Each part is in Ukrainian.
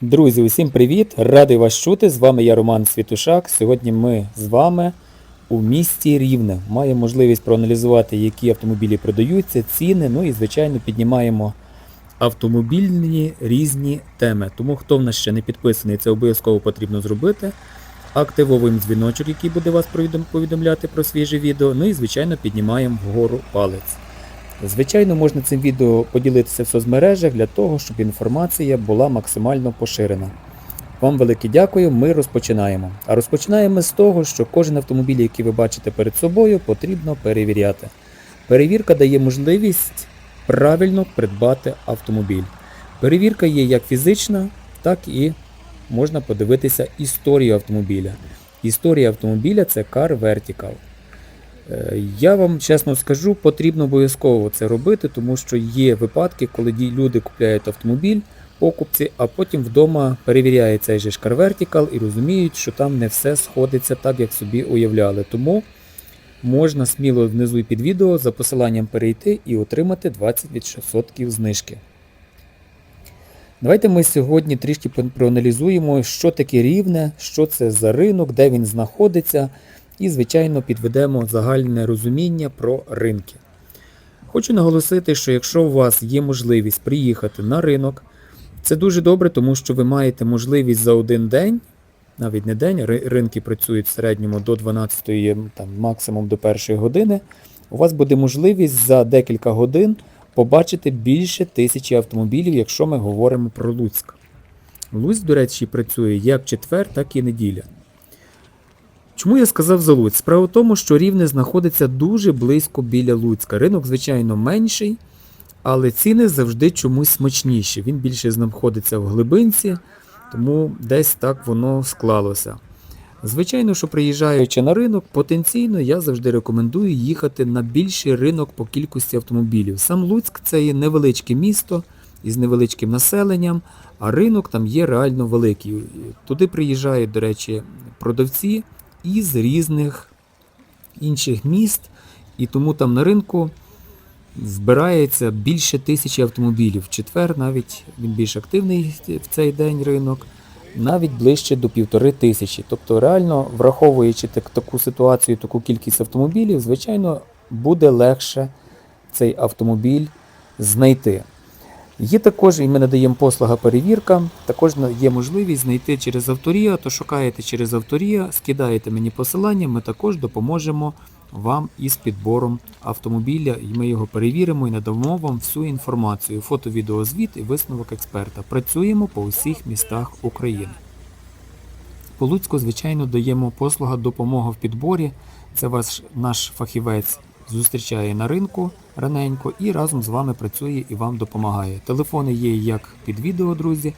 Друзі, усім привіт! Радий вас чути. З вами я Роман Світушак. Сьогодні ми з вами у місті Рівне. Маємо можливість проаналізувати, які автомобілі продаються, ціни, ну і, звичайно, піднімаємо автомобільні різні теми. Тому хто в нас ще не підписаний, це обов'язково потрібно зробити. Активовуємо дзвіночок, який буде вас повідомляти про свіже відео. Ну і, звичайно, піднімаємо вгору палець. Звичайно, можна цим відео поділитися в соцмережах для того, щоб інформація була максимально поширена. Вам велике дякую, ми розпочинаємо. А розпочинаємо з того, що кожен автомобіль, який ви бачите перед собою, потрібно перевіряти. Перевірка дає можливість правильно придбати автомобіль. Перевірка є як фізична, так і можна подивитися історію автомобіля. Історія автомобіля це Car Vertical. Е, Я вам чесно скажу, потрібно обов'язково це робити, тому що є випадки, коли люди купляють автомобіль, покупці, а потім вдома перевіряють цей же Car і розуміють, що там не все сходиться так, як собі уявляли. Тому можна сміло внизу під відео за посиланням перейти і отримати 20% знижки. Давайте ми сьогодні трішки проаналізуємо, що таке рівне, що це за ринок, де він знаходиться, і, звичайно, підведемо загальне розуміння про ринки. Хочу наголосити, що якщо у вас є можливість приїхати на ринок, це дуже добре, тому що ви маєте можливість за один день, навіть не день, ринки працюють в середньому до 12, там, максимум до 1 години. У вас буде можливість за декілька годин побачити більше тисячі автомобілів, якщо ми говоримо про Луцьк. Луцьк, до речі, працює як четвер, так і неділя. Чому я сказав за Луцьк? Справа в тому, що Рівне знаходиться дуже близько біля Луцька. Ринок, звичайно, менший, але ціни завжди чомусь смачніші. Він більше знаходиться в глибинці, тому десь так воно склалося. Звичайно, що приїжджаючи на ринок, потенційно я завжди рекомендую їхати на більший ринок по кількості автомобілів. Сам Луцьк це є невеличке місто із невеличким населенням, а ринок там є реально великий. Туди приїжджають, до речі, продавці із різних інших міст, і тому там на ринку збирається більше тисячі автомобілів. В четвер навіть він більш активний в цей день ринок, навіть ближче до півтори тисячі. Тобто, реально, враховуючи так, таку ситуацію, таку кількість автомобілів, звичайно, буде легше цей автомобіль знайти. Є також, і ми надаємо послуга перевірка, також є можливість знайти через авторія, то шукаєте через авторія, скидаєте мені посилання, ми також допоможемо вам із підбором автомобіля, і ми його перевіримо і надамо вам всю інформацію, фото, відео, звіт і висновок експерта. Працюємо по усіх містах України. По Луцьку, звичайно, даємо послуга допомога в підборі. Це ваш наш фахівець зустрічає на ринку раненько і разом з вами працює і вам допомагає. Телефони є як під відео, друзі,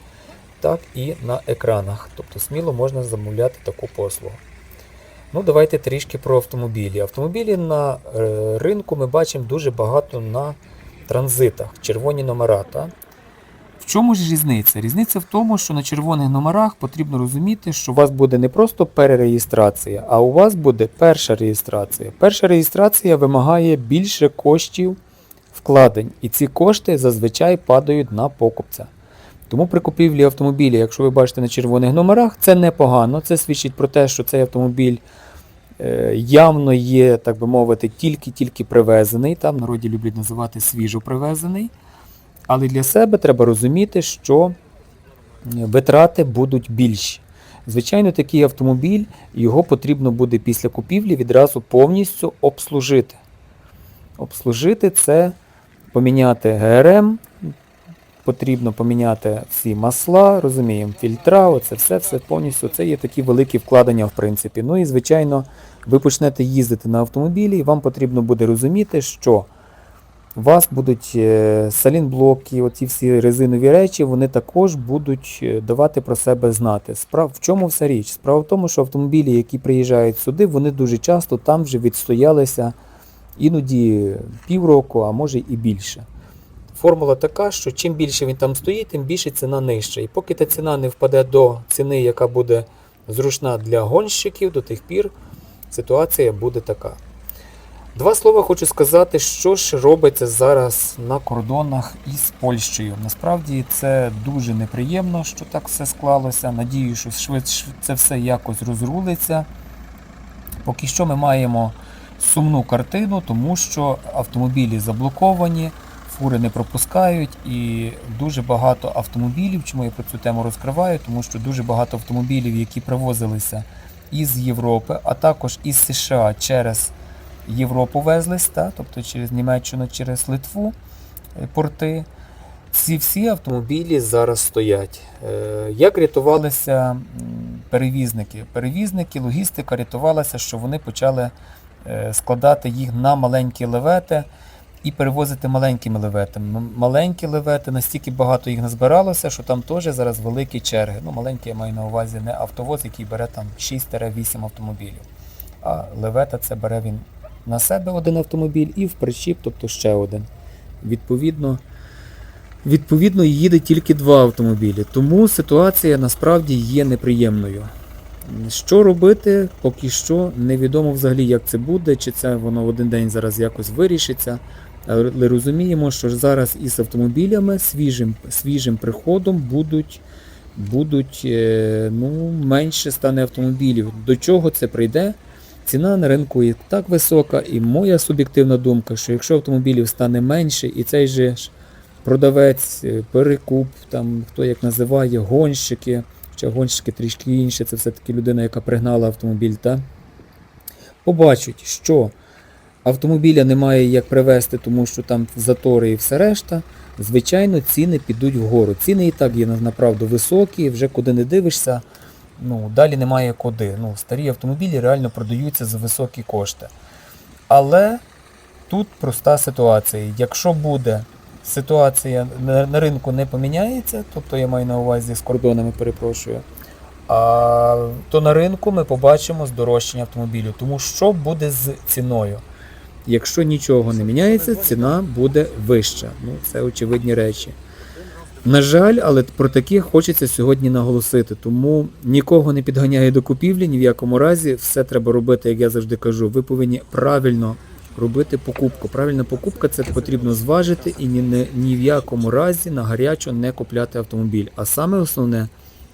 так і на екранах. Тобто сміло можна замовляти таку послугу. Ну, давайте трішки про автомобілі. Автомобілі на е, ринку ми бачимо дуже багато на транзитах, червоні номера. Та? Чому ж різниця? Різниця в тому, що на червоних номерах потрібно розуміти, що у вас буде не просто перереєстрація, а у вас буде перша реєстрація. Перша реєстрація вимагає більше коштів вкладень, і ці кошти зазвичай падають на покупця. Тому при купівлі автомобіля, якщо ви бачите на червоних номерах, це непогано. Це свідчить про те, що цей автомобіль е, явно є, так би мовити, тільки-тільки привезений. Там народі люблять називати свіжо привезений. Але для себе треба розуміти, що витрати будуть більші. Звичайно, такий автомобіль, його потрібно буде після купівлі відразу повністю обслужити. Обслужити це поміняти ГРМ, потрібно поміняти всі масла, розуміємо, фільтра, оце все, все повністю. Це є такі великі вкладення, в принципі. Ну і, звичайно, ви почнете їздити на автомобілі, і вам потрібно буде розуміти, що у вас будуть е, салінблоки, оці всі резинові речі, вони також будуть е, давати про себе знати. Справ в чому вся річ? Справа в тому, що автомобілі, які приїжджають сюди, вони дуже часто там вже відстоялися іноді півроку, а може і більше. Формула така, що чим більше він там стоїть, тим більше ціна нижча. І поки та ціна не впаде до ціни, яка буде зручна для гонщиків, до тих пір ситуація буде така. Два слова хочу сказати, що ж робиться зараз на кордонах із Польщею. Насправді це дуже неприємно, що так все склалося. Надію, що швидше це все якось розрулиться. Поки що ми маємо сумну картину, тому що автомобілі заблоковані, фури не пропускають і дуже багато автомобілів. Чому я про цю тему розкриваю? Тому що дуже багато автомобілів, які привозилися із Європи, а також із США через Європу везлись, та, тобто через Німеччину, через Литву е, порти. Ці всі автомобілі зараз стоять. Е, Як рятувалися перевізники? Перевізники, логістика рятувалася, що вони почали е, складати їх на маленькі левети і перевозити маленькими леветами. Маленькі левети, настільки багато їх назбиралося, що там теж зараз великі черги. Ну, маленький я маю на увазі не автовоз, який бере там 6-8 автомобілів. А левета це бере він на себе один автомобіль і в причіп, тобто ще один. Відповідно, відповідно їде тільки два автомобілі. Тому ситуація насправді є неприємною. Що робити, поки що невідомо взагалі, як це буде, чи це воно в один день зараз якось вирішиться. Але розуміємо, що зараз із автомобілями свіжим, свіжим приходом будуть, будуть е, ну, менше стане автомобілів. До чого це прийде? Ціна на ринку і так висока, і моя суб'єктивна думка, що якщо автомобілів стане менше, і цей же продавець, е, перекуп, там хто як називає, гонщики, хоча гонщики трішки інші, це все-таки людина, яка пригнала автомобіль, та побачать, що автомобіля немає як привезти, тому що там затори і все решта, звичайно, ціни підуть вгору. Ціни і так є направду високі, вже куди не дивишся, ну, далі немає куди. Ну, старі автомобілі реально продаються за високі кошти. Але тут проста ситуація. Якщо буде ситуація на, ринку не поміняється, тобто я маю на увазі з кордонами, перепрошую, а, то на ринку ми побачимо здорожчання автомобілів. Тому що буде з ціною? Якщо нічого не міняється, ціна буде вища. Ну, це очевидні речі. На жаль, але про таке хочеться сьогодні наголосити, тому нікого не підганяю до купівлі, ні в якому разі. Все треба робити, як я завжди кажу. Ви повинні правильно робити покупку. Правильна покупка це потрібно зважити і ні, ні в якому разі на гарячо не купляти автомобіль. А саме основне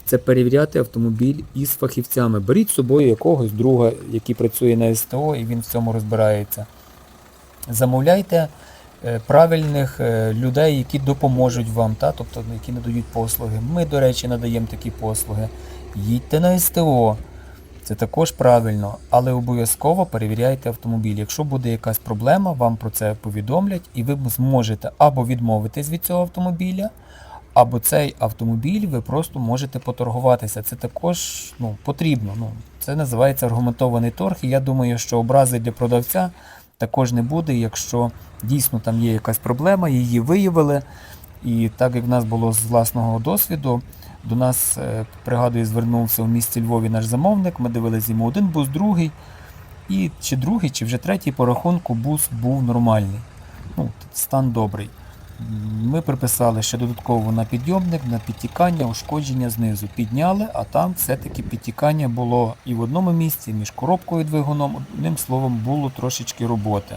це перевіряти автомобіль із фахівцями. Беріть з собою якогось друга, який працює на СТО і він в цьому розбирається. Замовляйте правильних е, людей, які допоможуть вам, та? тобто які надають послуги. Ми, до речі, надаємо такі послуги. Їдьте на СТО. Це також правильно, але обов'язково перевіряйте автомобіль. Якщо буде якась проблема, вам про це повідомлять, і ви зможете або відмовитись від цього автомобіля, або цей автомобіль ви просто можете поторгуватися. Це також ну, потрібно. Ну, це називається аргументований торг, і я думаю, що образи для продавця також не буде, якщо дійсно там є якась проблема, її виявили. І так як в нас було з власного досвіду, до нас, е, пригадую, звернувся у місті Львові наш замовник, ми дивилися йому один бус, другий. І чи другий, чи вже третій по рахунку бус був нормальний. Ну, стан добрий. Ми приписали ще додатково на підйомник, на підтікання, ушкодження знизу. Підняли, а там все-таки підтікання було і в одному місці, між коробкою і двигуном. Одним словом, було трошечки роботи.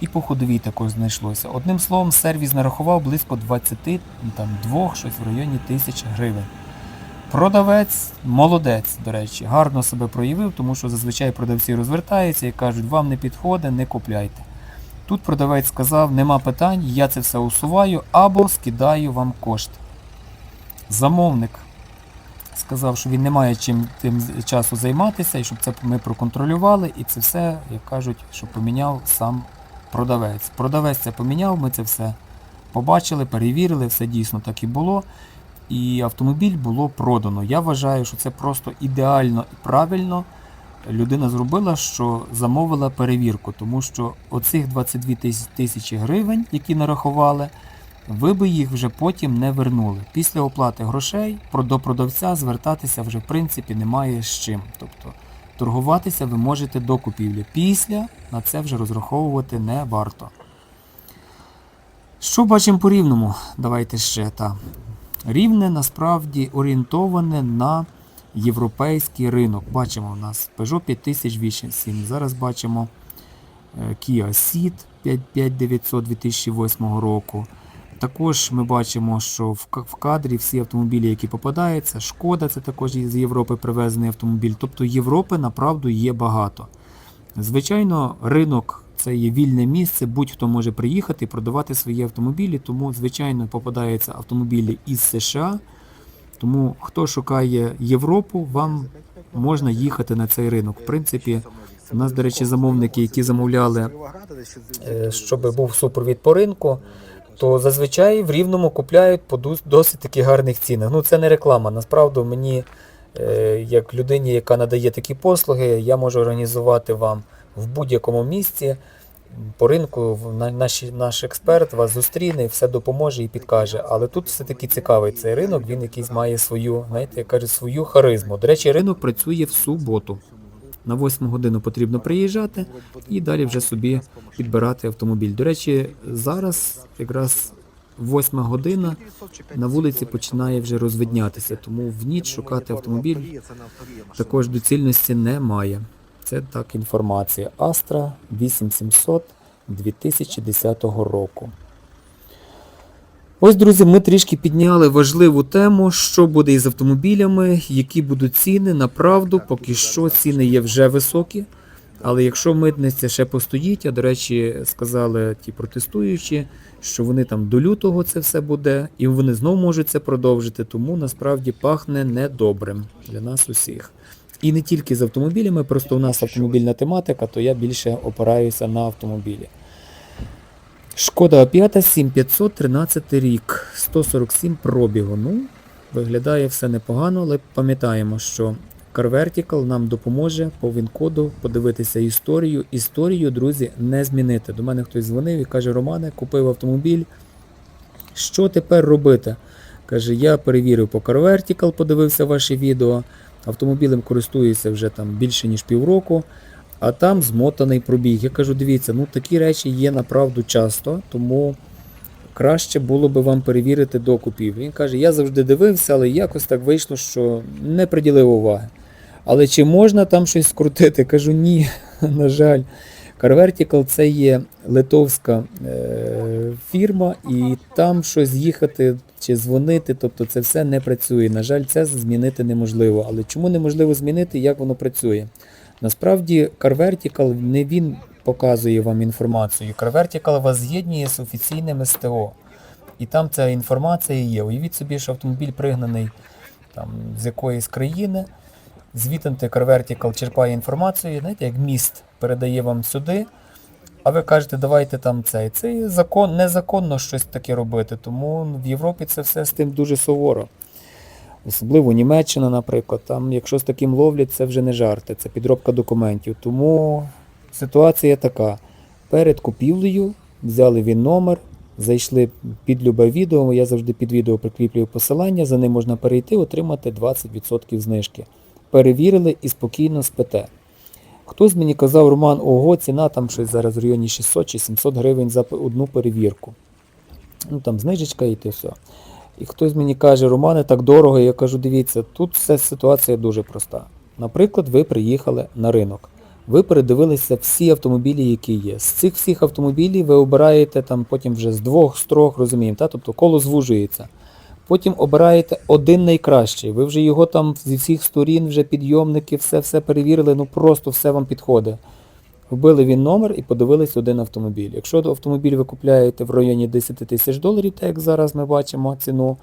І по ходовій також знайшлося. Одним словом, сервіс нарахував близько 22, щось в районі тисяч гривень. Продавець молодець, до речі, гарно себе проявив, тому що зазвичай продавці розвертаються і кажуть, вам не підходить, не купляйте. Тут продавець сказав, нема питань, я це все усуваю або скидаю вам кошти. Замовник сказав, що він не має чим тим часу займатися, і щоб це ми проконтролювали, і це все, як кажуть, що поміняв сам продавець. Продавець це поміняв, ми це все побачили, перевірили, все дійсно так і було. І автомобіль було продано. Я вважаю, що це просто ідеально і правильно людина зробила, що замовила перевірку, тому що оцих 22 тисячі гривень, які нарахували, ви би їх вже потім не вернули. Після оплати грошей до продавця звертатися вже в принципі немає з чим. Тобто торгуватися ви можете до купівлі. Після на це вже розраховувати не варто. Що бачимо по рівному? Давайте ще та. Рівне насправді орієнтоване на європейський ринок. Бачимо у нас Peugeot 5008. Зараз бачимо е, Kia Ceed 5900 2008 року. Також ми бачимо, що в кадрі всі автомобілі, які попадаються, Шкода це також із Європи привезений автомобіль. Тобто Європи направду є багато. Звичайно, ринок це є вільне місце, будь-хто може приїхати і продавати свої автомобілі, тому, звичайно, попадаються автомобілі із США. Тому хто шукає Європу, вам можна їхати на цей ринок. В принципі, у нас, до речі, замовники, які замовляли е, щоб був супровід по ринку, то зазвичай в рівному купляють по досить таки гарних цінах. Ну це не реклама. Насправді мені, е, як людині, яка надає такі послуги, я можу організувати вам в будь-якому місці. По ринку наші- наш експерт вас зустріне, все допоможе і підкаже. Але тут все-таки цікавий цей ринок, він якийсь має свою, знаєте, як кажуть, свою харизму. До речі, ринок працює в суботу. На 8 годину потрібно приїжджати і далі вже собі підбирати автомобіль. До речі, зараз якраз 8 година на вулиці починає вже розвиднятися, тому в ніч шукати автомобіль також доцільності немає. Це так інформація. Astra 8700 2010 року. Ось, друзі, ми трішки підняли важливу тему, що буде із автомобілями, які будуть ціни. Направду, поки що ціни є вже високі. Але якщо митниця ще постоїть, а до речі, сказали ті протестуючі, що вони там до лютого це все буде, і вони знову можуть це продовжити, тому насправді пахне недобрим для нас усіх. І не тільки з автомобілями, просто у нас автомобільна тематика, то я більше опираюся на автомобілі. Шкода А5 7500 13 рік, 147 пробігу. Ну, виглядає все непогано, але пам'ятаємо, що Car Vertical нам допоможе по ВІН-коду подивитися історію. Історію, друзі, не змінити. До мене хтось дзвонив і каже: Романе, купив автомобіль. Що тепер робити? Каже, я перевірив по Car Vertical, подивився ваші відео. Автомобілем користуюся вже там більше ніж півроку, а там змотаний пробіг. Я кажу, дивіться, ну такі речі є направду часто, тому краще було би вам перевірити до купівлі. Він каже, я завжди дивився, але якось так вийшло, що не приділив уваги. Але чи можна там щось скрутити? Кажу, ні, на жаль. CarVertical це є литовська е, фірма, і там щось їхати чи дзвонити, тобто це все не працює. На жаль, це змінити неможливо. Але чому неможливо змінити, як воно працює? Насправді, CarVertical не він показує вам інформацію. CarVertical вас з'єднує з офіційним СТО. І там ця інформація є. Уявіть собі, що автомобіль пригнаний там, з якоїсь країни, звітом CarVertical черпає інформацію, знаєте, як міст передає вам сюди, а ви кажете, давайте там цей. Це закон, незаконно щось таке робити, тому в Європі це все з тим дуже суворо. Особливо Німеччина, наприклад, там, якщо з таким ловлять, це вже не жарти, це підробка документів. Тому ситуація така. Перед купівлею взяли він номер, зайшли під любе відео, я завжди під відео прикріплюю посилання, за ним можна перейти, отримати 20% знижки. Перевірили і спокійно спите. Хтось мені казав, Роман, ого, ціна там щось зараз в районі 600 чи 700 гривень за одну перевірку. Ну там знижечка і те все. І хтось мені каже, Романе, так дорого. Я кажу, дивіться, тут все ситуація дуже проста. Наприклад, ви приїхали на ринок. Ви передивилися всі автомобілі, які є. З цих всіх автомобілів ви обираєте там потім вже з двох, з трьох, розуміємо, та? тобто коло звужується. Потім обираєте один найкращий. Ви вже його там зі всіх сторін, вже підйомники, все-все перевірили, ну просто все вам підходить. Вбили він номер і подивились один автомобіль. Якщо автомобіль ви купляєте в районі 10 тисяч доларів, так як зараз ми бачимо ціну,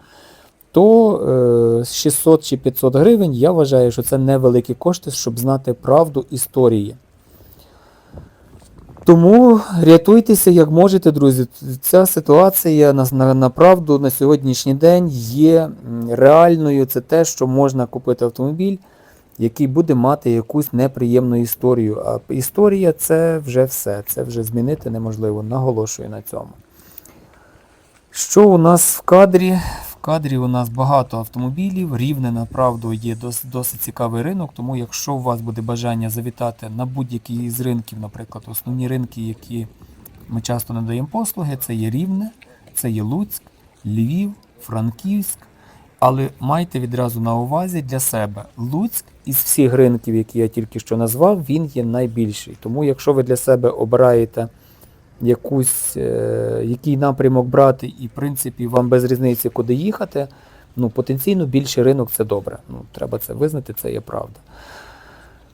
то е, 600 чи 500 гривень я вважаю, що це невеликі кошти, щоб знати правду історії. Тому рятуйтеся як можете, друзі. Ця ситуація на, на, направду на сьогоднішній день є реальною. Це те, що можна купити автомобіль, який буде мати якусь неприємну історію. А історія це вже все. Це вже змінити неможливо. Наголошую на цьому. Що у нас в кадрі? Кадрі у нас багато автомобілів. Рівне, направду, є дос, досить цікавий ринок, тому якщо у вас буде бажання завітати на будь-який із ринків, наприклад, основні ринки, які ми часто надаємо послуги, це є Рівне, це є Луцьк, Львів, Франківськ Але майте відразу на увазі для себе, Луцьк із всіх ринків, які я тільки що назвав, він є найбільший. Тому якщо ви для себе обираєте якусь, е, який напрямок брати, і в принципі вам без різниці, куди їхати, ну потенційно більший ринок це добре. Ну, треба це визнати, це є правда.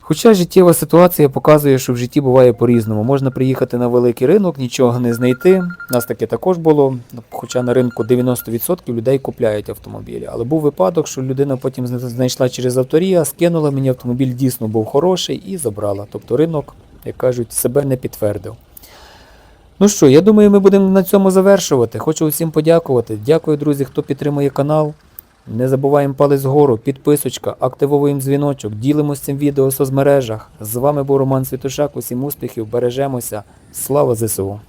Хоча життєва ситуація показує, що в житті буває по-різному. Можна приїхати на великий ринок, нічого не знайти. У нас таке також було. Хоча на ринку 90% людей купляють автомобілі. Але був випадок, що людина потім знайшла через авторія, скинула мені автомобіль дійсно був хороший і забрала. Тобто ринок, як кажуть, себе не підтвердив. Ну що, я думаю, ми будемо на цьому завершувати. Хочу усім подякувати. Дякую, друзі, хто підтримує канал. Не забуваємо палець вгору, підписочка, активовуємо дзвіночок, ділимось цим відео в соцмережах. З вами був Роман Світошак. Усім успіхів, бережемося. Слава ЗСУ!